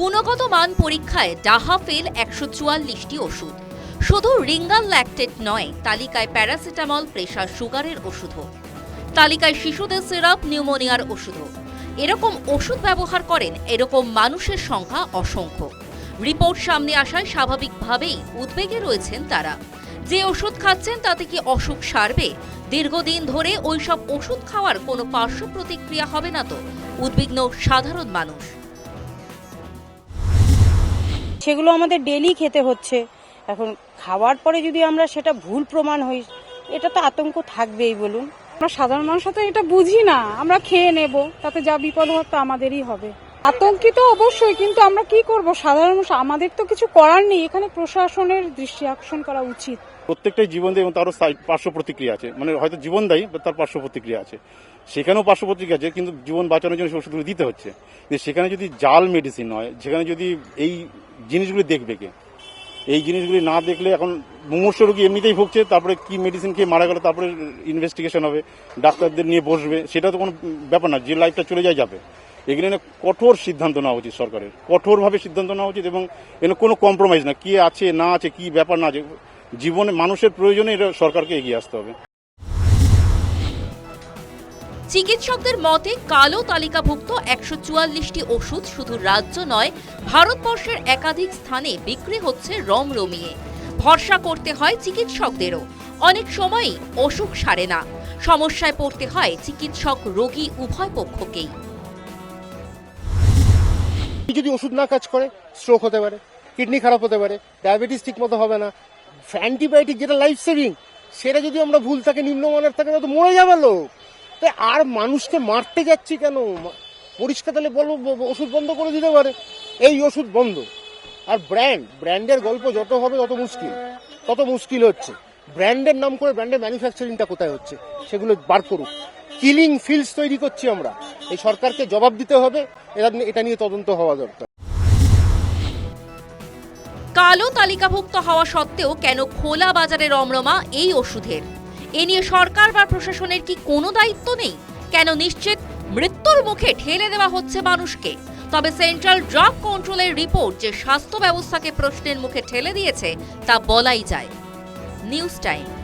গুণগত মান পরীক্ষায় ডাহা ফেল একশো চুয়াল্লিশটি ওষুধ। শুধু রিঙ্গাল ল্যাকটেট নয়, তালিকায় প্যারাসিটামল প্রেশার সুগারের ওষুধও। তালিকায় শিশুদের সিরাপ, নিউমোনিয়ার ওষুধও। এরকম ওষুধ ব্যবহার করেন, এরকম মানুষের সংখ্যা অসংখ্য। রিপোর্ট সামনে আসায় স্বাভাবিকভাবেই উদ্বেগে রয়েছেন তারা। যে ওষুধ খাচ্ছেন, তাতে কি অসুখ সারবে? দীর্ঘদিন ধরে ওইসব ওষুধ খাওয়ার কোনো পার্শ্ব প্রতিক্রিয়া হবে না তো? উদ্বিগ্ন সাধারণ মানুষ। সেগুলো আমাদের ডেলি খেতে হচ্ছে। এখন খাওয়ার পরে যদি আমরা সেটা ভুল প্রমাণ হই, এটা তো আতঙ্ক থাকবেই বলুন। আমরা সাধারণ মানুষ তো এটা বুঝি না। আমরা খেয়ে নেব, তাতে যা বিপদ হওয়ার তো আমাদেরই হবে। আতঙ্কিত অবশ্যই, কিন্তু আমরা কি করব? সাধারণ মানুষ, আমাদের তো কিছু করার নেই। এখানে প্রশাসনের দৃষ্টি আকর্ষণ করা উচিত। প্রত্যেকটাই জীবন দেয় এবং তারও পার্শ্ব প্রতিক্রিয়া আছে। মানে হয়তো জীবন দেয় তার পার্শ্ব প্রতিক্রিয়া আছে। সেখানেও পার্শ্ব প্রতিক্রিয়া আছে, কিন্তু জীবন বাঁচানোর জন্য ওষুধগুলো দিতে হচ্ছে। সেখানে যদি জাল মেডিসিন হয়, সেখানে যদি এই জিনিসগুলি দেখবে কে? এই জিনিসগুলি না দেখলে এখন মুমূর্ষ রোগী এমনিতেই ভুগছে, তারপরে কি মেডিসিন খেয়ে মারা গেল, তারপরে ইনভেস্টিগেশন হবে, ডাক্তারদের নিয়ে বসবে, সেটা তো কোনো ব্যাপার না, যে লাইফটা চলে যায় যাবে। এগুলো নিয়ে কঠোর সিদ্ধান্ত নেওয়া উচিত সরকারের। কঠোরভাবে সিদ্ধান্ত নেওয়া উচিত এবং এখানে কোনো কম্প্রোমাইজ না। কি আছে, না আছে, কি ব্যাপার না আছে, জীবনে মানুষের প্রয়োজনে এটা সরকারকে এগিয়ে আসতে হবে। চিকিৎসকদের মতে, কালো তালিকাভুক্ত একশো চুয়াল্লিশটি ওষুধ শুধু রাজ্য নয়, ভারতবর্ষের একাধিক স্থানে বিক্রি হচ্ছে রমরমিয়ে ভরসা করতে হয় চিকিৎসকদেরও। অনেক সময়ই অসুখ সারে না। সমস্যায় পড়তে হয় চিকিৎসক রোগী উভয় পক্ষকেই। যদি ওষুধ না কাজ করে স্ট্রোক হতে পারে কিডনি খারাপ হতে পারে ডায়াবেটিস ঠিক মতো হবে না। অ্যান্টিবায়োটিক যেটা লাইফ সেভিং সেটা যদি আমরা ভুল থাকে, নিম্নমানের থাকে তো মরে যাবে লোক। তাই আর মানুষকে মারতে যাচ্ছি কেন? পরিষ্কার তাহলে বলব ওষুধ বন্ধ করে দিতে পারে। এই ওষুধ বন্ধ। আর ব্র্যান্ড ব্র্যান্ডের গল্প যত হবে, তত মুশকিল। তত মুশকিল হচ্ছে। ব্র্যান্ডের নাম করে ব্র্যান্ডের ম্যানুফ্যাকচারিংটা কোথায় হচ্ছে, সেগুলো বার করুক। কিলিং ফিল্ডস তৈরি করছি আমরা। এই সরকারকে জবাব দিতে হবে এটা নিয়ে- তদন্ত হওয়া দরকার। কালো তালিকাভুক্ত হওয়া সত্ত্বেও কেন খোলা বাজারে রমরমা এই ওষুধের? এ নিয়ে সরকার বা প্রশাসনের কি কোনো দায়িত্ব নেই? কেন নিশ্চিত মৃত্যুর মুখে ঠেলে দেওয়া হচ্ছে মানুষকে? তবে সেন্ট্রাল ড্রাগ কন্ট্রোলের রিপোর্ট যে স্বাস্থ্য ব্যবস্থাকে প্রশ্নের মুখে ঠেলে দিয়েছে, তা বলাই যায়। News time.